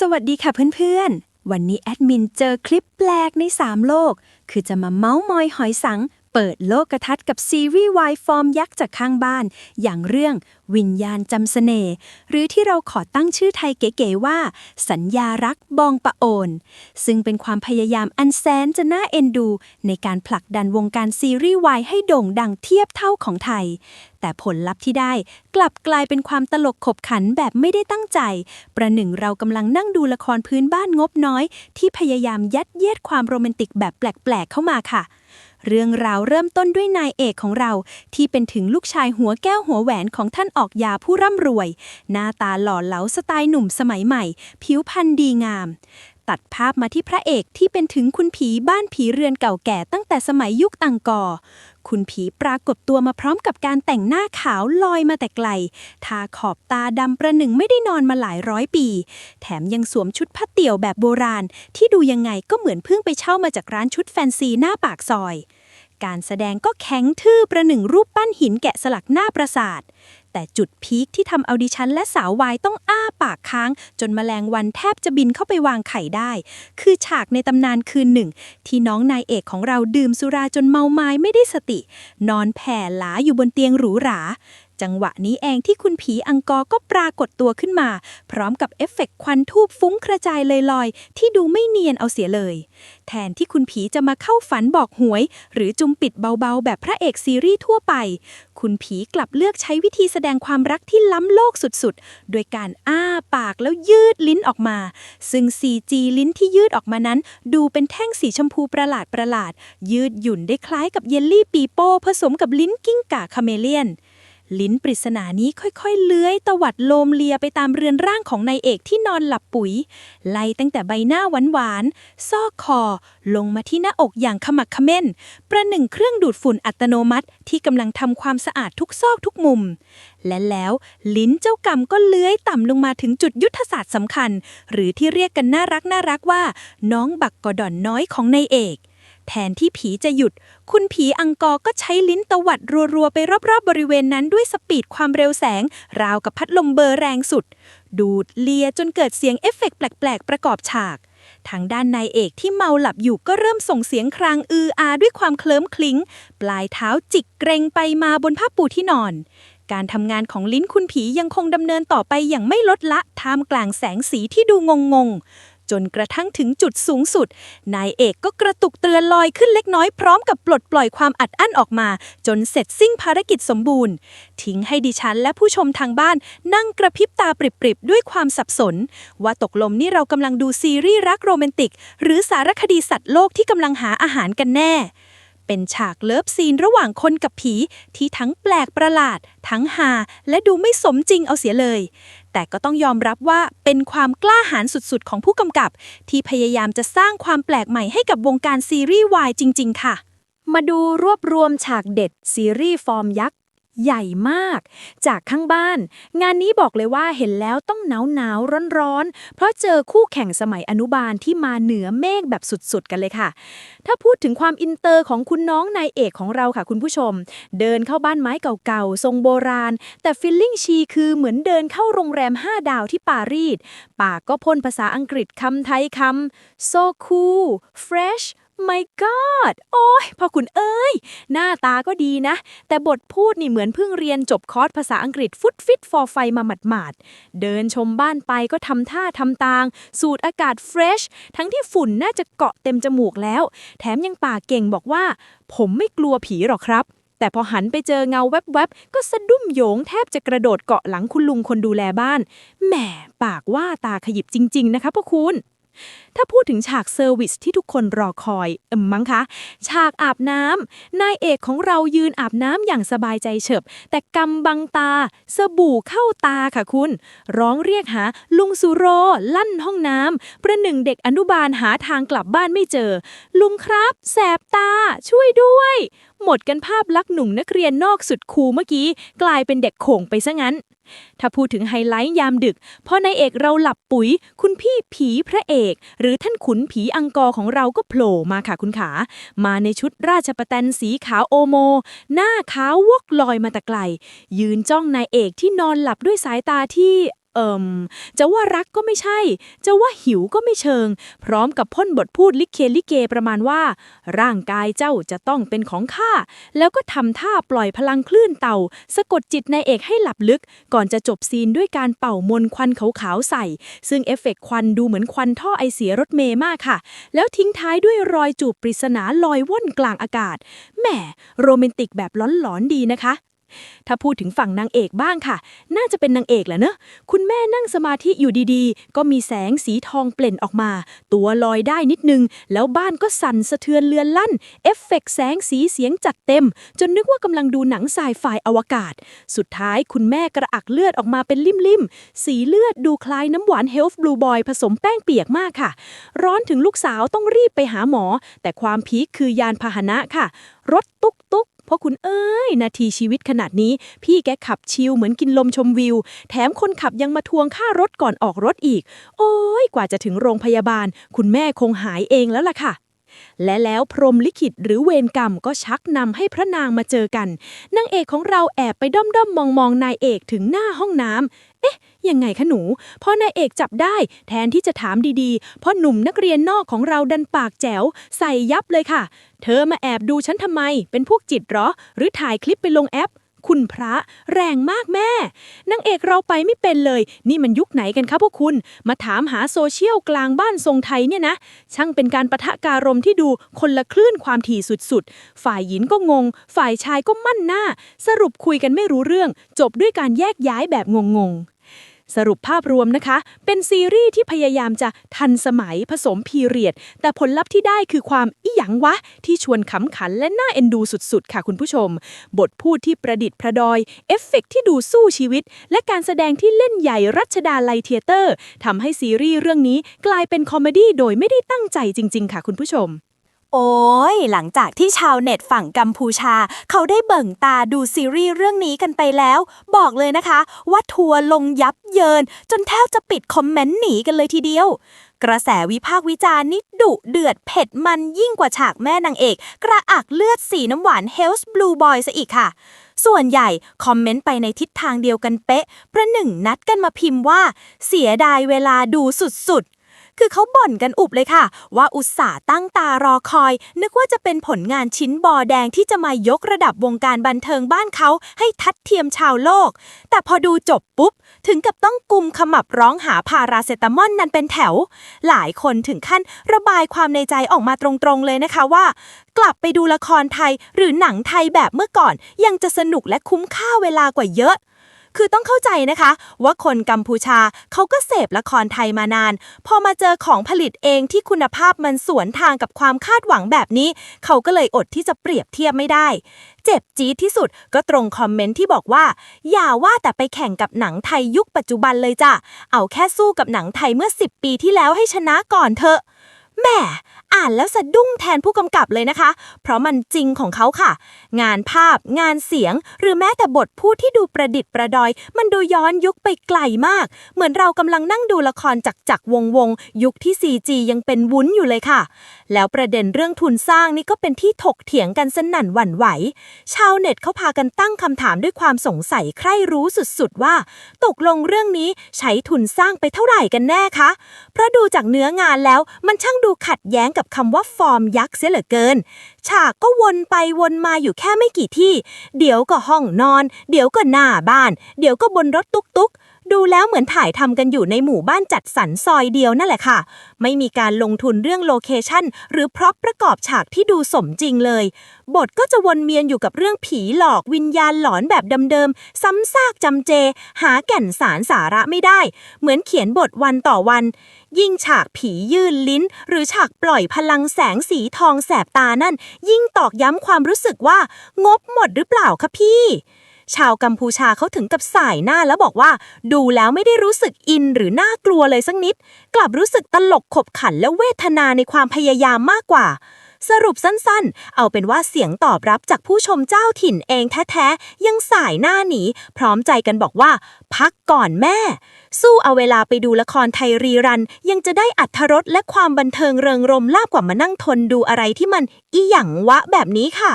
สวัสดีค่ะเพื่อนๆ วันนี้แอดมินเจอคลิปแปลกใน 3 โลก คือจะมาเมาส์มอยหอยสัง เปิดโลกกระทัดกับซีรีส์วายฟอร์มยักษ์จากข้างบ้าน อย่างเรื่องวิญญาณจำเสน่ห์หรือที่เราขอตั้งชื่อไทยเก๋ๆว่า สัญญารักบองปะโอน ซึ่งเป็นความพยายามอันแสนจะน่าเอ็นดู ในการผลักดันวงการซีรีส์วายให้โด่งดังเทียบเท่าของไทย แต่ผลลัพธ์ที่ได้กลับกลายเป็นความตลกขบขันแบบไม่ได้ตั้งใจ ประหนึ่งเรากำลังนั่งดูละครพื้นบ้านงบน้อย ที่พยายามยัดเยียดความโรแมนติกแบบแปลกๆเข้ามาค่ะ เรื่องราวเริ่มต้นด้วยนายเอกของเรา ที่เป็นถึงลูกชายหัวแก้วหัวแหวนของท่านออกยาผู้ร่ำรวย หน้าตาหล่อเหลาสไตล์หนุ่มสมัยใหม่ ผิวพรรณดีงาม ตัดภาพมาที่พระเอกที่เป็นถึงคุณผีบ้านผีเรือนเก่าแก่ตั้งแต่สมัยยุคอังกอร์คุณผีปรากฏตัวมาพร้อมกับการแต่งหน้าขาวลอยมาแต่ไกล ทาขอบตาดำประหนึ่งไม่ได้นอนมาหลายร้อยปี แถมยังสวมชุดผ้าเตี่ยวแบบโบราณ ที่ดูยังไงก็เหมือนเพิ่งไปเช่ามาจากร้านชุดแฟนซีหน้าปากซอย การแสดงก็แข็งทื่อประหนึ่งรูปปั้นหินแกะสลักหน้าปราสาท แต่จุดพีคที่ทำเอาดิฉันและสาววายต้องอ้าปากค้าง จนแมลงวันแทบจะบินเข้าไปวางไข่ได้ คือฉากในตำนานคืนหนึ่ง ที่น้องนายเอกของเราดื่มสุราจนเมาไม้ไม่ได้สติ นอนแผ่หลาอยู่บนเตียงหรูหรา จังหวะนี้เองที่คุณผีอังกอร์ก็ปรากฏตัวขึ้นมา พร้อมกับเอฟเฟกต์ควันทูบฟุ้งกระจายลอยๆ ที่ดูไม่เนียนเอาเสียเลย แทนที่คุณผีจะมาเข้าฝันบอกหวย หรือจุมปิดเบาๆ แบบพระเอกซีรีส์ทั่วไป คุณผีกลับเลือกใช้วิธีแสดงความรักที่ล้ำโลกสุดๆ โดยการอ้าปากแล้วยืดลิ้นออกมา ซึ่ง 4G ลิ้นที่ยืดออกมานั้น ดูเป็นแท่งสีชมพูประหลาดประหลาด ยืดหยุ่นได้คล้ายกับเยลลี่ปีโป้ผสมกับลิ้นกิ้งก่าคาเมเลียน ลิ้นปริศนานี้ค่อยๆ เลื้อยตวัดโลมเลียไปตามเรือนร่างของนายเอกที่นอนหลับปุ๋ย ไล่ตั้งแต่ใบหน้าหวานๆ ซอกคอ ลงมาที่หน้าอกอย่างขมักเขม้น ประหนึ่งเครื่องดูดฝุ่นอัตโนมัติที่กำลังทำความสะอาดทุกซอกทุกมุม และแล้วลิ้นเจ้ากรรมก็เลื้อยต่ำลงมาถึงจุดยุทธศาสตร์สำคัญ หรือที่เรียกกันน่ารักน่ารักว่า น้องบักกอดอนน้อยของนายเอก แทนที่ผีจะหยุด คุณผีอังกอร์ก็ใช้ลิ้นตวัดรัวๆ ไปรอบๆบบริเวณนั้นด้วยสปีดความเร็วแสง ราวกับพัดลมเบอร์แรงสุด ดูดเลียจนเกิดเสียงเอฟเฟกต์แปลกๆ ประกอบฉาก ทางด้านนายเอกที่เมาหลับอยู่ก็เริ่มส่งเสียงครางอืออาด้วยความเคลิ้มคลิ้ง ปลายเท้าจิกเกรงไปมาบนผ้าปูที่นอนการทำงานของลิ้นคุณผียังคงดำเนินต่อไปอย่างไม่ลดละท่ามกลางแสงสีที่ดูงงๆจ นกระทั่งถึงจุดสูงสุด นายเอกก็กระตุกเตือนลอยขึ้นเล็กน้อยพร้อมกับปลดปล่อยความอัดอั้นออกมา จนเสร็จสิ้นภารกิจสมบูรณ์ ทิ้งให้ดิฉันและผู้ชมทางบ้าน นั่งกระพริบตาปริบๆด้วยความสับสน ว่าตกลมนี่เรากำลังดูซีรีส์รักโรแมนติก หรือสารคดีสัตว์โลกที่กำลังหาอาหารกันแน่ เป็นฉากเลิฟซีนระหว่างคนกับผีที่ทั้งแปลกประหลาด ทั้งฮาและดูไม่สมจริงเอาเสียเลย แต่ก็ต้องยอมรับว่าเป็นความกล้าหาญสุดๆ ของผู้กำกับ ที่พยายามจะสร้างความแปลกใหม่ให้กับวงการซีรีส์วายจริง ๆ ค่ะ มาดูรวบรวมฉากเด็ดซีรีส์ฟอร์มยักษ์ ใหญ่มาก จากข้างบ้าน งานนี้บอกเลยว่าเห็นแล้วต้องหนาวหนาวร้อนร้อนๆ เพราะเจอคู่แข่งสมัยอนุบาลที่มาเหนือเมฆแบบสุดๆ กันเลยค่ะ ถ้าพูดถึงความอินเตอร์ของคุณน้องนายเอกของเราค่ะคุณผู้ชม เดินเข้าบ้านไม้เก่าๆ ทรงโบราณ แต่ฟีลลิ่งชีคือเหมือนเดินเข้าโรงแรม 5 ดาวที่ปารีสปากก็พ่นภาษาอังกฤษคำไทยคำ so cool fresh my god โอ้ยพ่อคุณเอ้ย หน้าตาก็ดีนะ แต่บทพูดนี่เหมือนเพิ่งเรียนจบคอร์สภาษาอังกฤษฟุตฟิตฟอร์ไฟมาหมาดๆ เดินชมบ้านไปก็ทำท่าทำตาง สูดอากาศเฟรช ทั้งที่ฝุ่นน่าจะเกาะเต็มจมูกแล้ว แถมยังปากเก่งบอกว่า ผมไม่กลัวผีหรอกครับ แต่พอหันไปเจอเงาแวบๆ ก็สะดุ้มโยงแทบจะกระโดดเกาะหลังคุณลุงคนดูแลบ้าน แหม ปากว่าตาขยิบจริง ๆ นะคะพ่อคุณ ถ้าพูดถึงฉากเซอร์วิสที่ทุกคนรอคอยเอิมมั้งคะ ฉากอาบน้ำนายเอกของเรายืนอาบน้ำอย่างสบายใจเฉิบ แต่กำบังตา สบู่เข้าตาค่ะคุณ ร้องเรียกหาลุงสุโร ลั่นห้องน้ำประหนึ่งเด็กอนุบาลหาทางกลับบ้านไม่เจอ ลุงครับ แสบตาช่วยด้วยหมดกันภาพลักษณ์หนุ่มนักเรียนนอกสุดคูเมื่อกี้ กลายเป็นเด็กโข่งไปซะงั้น ถ้าพูดถึงไฮไลท์ยามดึกพอนายเอกเราหลับปุ๋ย คุณพี่ผีพระเอก หรือท่านขุนผีอังกอร์ของเราก็โผล่มาค่ะคุณขา มาในชุดราชประแตนสีขาวโอโม หน้าขาววกลอยมาแต่ไกล ยืนจ้องนายเอกที่นอนหลับด้วยสายตาที่ เอิมจะว่ารักก็ไม่ใช่ จะว่าหิวก็ไม่เชิง พร้อมกับพ่นบทพูดลิเคลิเกประมาณว่า ร่างกายเจ้าจะต้องเป็นของข้า แล้วก็ทำท่าปล่อยพลังคลื่นเต่า สะกดจิตนายเอกให้หลับลึก ก่อนจะจบซีนด้วยการเป่ามนควันขาวๆใส่ ซึ่งเอฟเฟกต์ควันดูเหมือนควันท่อไอเสียรถเมย์มากค่ะ แล้วทิ้งท้ายด้วยรอยจูบปริศนาลอยว่อนกลางอากาศแหมโรแมนติกแบบหลอนๆดีนะคะ ถ้าพูดถึงฝั่งนางเอกบ้างค่ะ น่าจะเป็นนางเอกแหละเนอะ คุณแม่นั่งสมาธิอยู่ดีๆ ก็มีแสงสีทองเปล่นออกมา ตัวลอยได้นิดนึง แล้วบ้านก็สั่นสะเทือนเลือนลั่น เอฟเฟกต์แสงสีเสียงจัดเต็ม จนนึกว่ากำลังดูหนังไซไฟอวกาศ สุดท้ายคุณแม่กระอักเลือดออกมาเป็นลิ่มๆ สีเลือดดูคล้ายน้ำหวานเฮลฟ์บลูบอยผสมแป้งเปียกมากค่ะ ร้อนถึงลูกสาวต้องรีบไปหาหมอ แต่ความพีคคือยานพาหนะค่ะ รถตุ๊กตุ๊ก เพราะคุณเอ้ย นาทีชีวิตขนาดนี้ พี่แกขับชิลเหมือนกินลมชมวิว แถมคนขับยังมาทวงค่ารถก่อนออกรถอีก โอ้ยกว่าจะถึงโรงพยาบาล คุณแม่คงหายเองแล้วล่ะค่ะและแล้วพรมลิขิตหรือเวรกรรมก็ชักนำให้พระนางมาเจอกันนางเอกของเราแอบไปด้อมด้อมมองมองนายเอกถึงหน้าห้องน้ำ ยังไงคะหนูพอนายเอกจับได้แทนที่จะถามดีๆพราะหนุ่มนักเรียนนอกของเราดันปากแจ๋ว ใส่ยับเลยค่ะ เธอมาแอบดูฉันทำไม เป็นพวกจิตเหรอ หรือถ่ายคลิปไปลงแอป คุณพระแรงมากแม่นางเอกเราไปไม่เป็นเลย นี่มันยุคไหนกันคะพวกคุณ มาถามหาโซเชียลกลางบ้านทรงไทยเนี่ยนะ ช่างเป็นการประทะการมที่ดูคนละคลื่นความถี่สุดๆ ฝ่ายหญิงก็งง ฝ่ายชายก็มั่นหน้า สรุปคุยกันไม่รู้เรื่อง จบด้วยการแยกย้ายแบบงงๆ สรุปภาพรวมนะคะ เป็นซีรีส์ที่พยายามจะทันสมัยผสมพีเรียด แต่ผลลัพธ์ที่ได้คือความอิหยังวะ ที่ชวนขำขันและน่าเอ็นดูสุดๆ ค่ะคุณผู้ชม บทพูดที่ประดิษฐ์ประดอย เอฟเฟกต์ที่ดูสู้ชีวิต และการแสดงที่เล่นใหญ่รัชดาไลเทเตอร์ทำให้ซีรีส์เรื่องนี้กลายเป็นคอมเมดี้โดยไม่ได้ตั้งใจจริง ๆ ค่ะคุณผู้ชม โอ้ย หลังจากที่ชาวเน็ตฝั่งกัมพูชา เขาได้เบิ่งตาดูซีรีส์เรื่องนี้กันไปแล้ว บอกเลยนะคะว่าทัวร์ลงยับเยิน จนแทบจะปิดคอมเมนต์หนีกันเลยทีเดียว กระแสวิพากษ์วิจารณ์นี่ดุเดือดเผ็ดมันยิ่งกว่าฉากแม่นางเอก กระอักเลือดสีน้ำหวานเฮลส์บลูบอยซะอีกค่ะ ส่วนใหญ่คอมเมนต์ไปในทิศทางเดียวกันเป๊ะประหนึ่งนัดกันมาพิมพ์ว่า เสียดายเวลาดูสุด คือเขาบ่นกันอุบเลยค่ะ ว่าอุตส่าห์ตั้งตารอคอย นึกว่าจะเป็นผลงานชิ้นบอแดงที่จะมายกระดับวงการบันเทิงบ้านเขาให้ทัดเทียมชาวโลก แต่พอดูจบปุ๊บ ถึงกับต้องกุมขมับร้องหาพาราเซตามอลนั้นเป็นแถว หลายคนถึงขั้นระบายความในใจออกมาตรงๆเลยนะคะว่า กลับไปดูละครไทยหรือหนังไทยแบบเมื่อก่อน ยังจะสนุกและคุ้มค่าเวลากว่าเยอะ คือต้องเข้าใจนะคะ ว่าคนกัมพูชาเขาก็เสพละครไทยมานาน พอมาเจอของผลิตเองที่คุณภาพมันสวนทางกับความคาดหวังแบบนี้ เขาก็เลยอดที่จะเปรียบเทียบไม่ได้ เจ็บจี๊ดที่สุดก็ตรงคอมเมนต์ที่บอกว่า อย่าว่าแต่ไปแข่งกับหนังไทยยุคปัจจุบันเลยจ้ะเอาแค่สู้กับหนังไทยเมื่อ 10 ปีที่แล้วให้ชนะก่อนเถอะ แหม่อ่านแล้วสะดุ้งแทนผู้กำกับเลยนะคะ เพราะมันจริงของเขาค่ะ งานภาพ งานเสียง หรือแม้แต่บทพูดที่ดูประดิษฐ์ประดอย มันดูย้อนยุคไปไกลมาก เหมือนเรากำลังนั่งดูละครจักจักวงวงยุคที่ 4G ยังเป็นวุ้นอยู่เลยค่ะ แล้วประเด็นเรื่องทุนสร้างนี่ก็เป็นที่ถกเถียงกันสนั่นหวั่นไหว ชาวเน็ตเขาพากันตั้งคำถามด้วยความสงสัยใคร่รู้สุดๆว่า ตกลงเรื่องนี้ใช้ทุนสร้างไปเท่าไหร่กันแน่คะ เพราะดูจากเนื้องานแล้วมันช่างดูขัดแย้งกับคำว่าฟอร์มยักษ์เสียเหลือเกิน ฉากก็วนไปวนมาอยู่แค่ไม่กี่ที่ เดี๋ยวก็ห้องนอน เดี๋ยวก็หน้าบ้าน เดี๋ยวก็บนรถตุ๊กๆ ดูแล้วเหมือนถ่ายทำกันอยู่ในหมู่บ้านจัดสรรซอยเดียวนั่นแหละค่ะ ไม่มีการลงทุนเรื่องโลเคชั่นหรือพร็อพประกอบฉากที่ดูสมจริงเลย บทก็จะวนเวียนอยู่กับเรื่องผีหลอกวิญญาณหลอนแบบเดิมๆ ซ้ำซากจำเจ หาแก่นสารสาระไม่ได้ เหมือนเขียนบทวันต่อวัน ยิ่งฉากผียื่นลิ้น หรือฉากปล่อยพลังแสงสีทองแสบตานั่น ยิ่งตอกย้ำความรู้สึกว่า งบหมดหรือเปล่าคะพี่ ชาวกัมพูชาเขาถึงกับสายหน้าแล้วบอกว่า ดูแล้วไม่ได้รู้สึกอินหรือน่ากลัวเลยสักนิด กลับรู้สึกตลกขบขันและเวทนาในความพยายามมากกว่า สรุปสั้นๆ เอาเป็นว่าเสียงตอบรับจากผู้ชมเจ้าถิ่นเองแท้ๆ ยังสายหน้าหนี พร้อมใจกันบอกว่า พักก่อนแม่ สู้เอาเวลาไปดูละครไทยรีรัน ยังจะได้อัธรสและความบันเทิงเริงรมลาบกว่ามานั่งทนดูอะไรที่มันอีหยังวะแบบนี้ค่ะ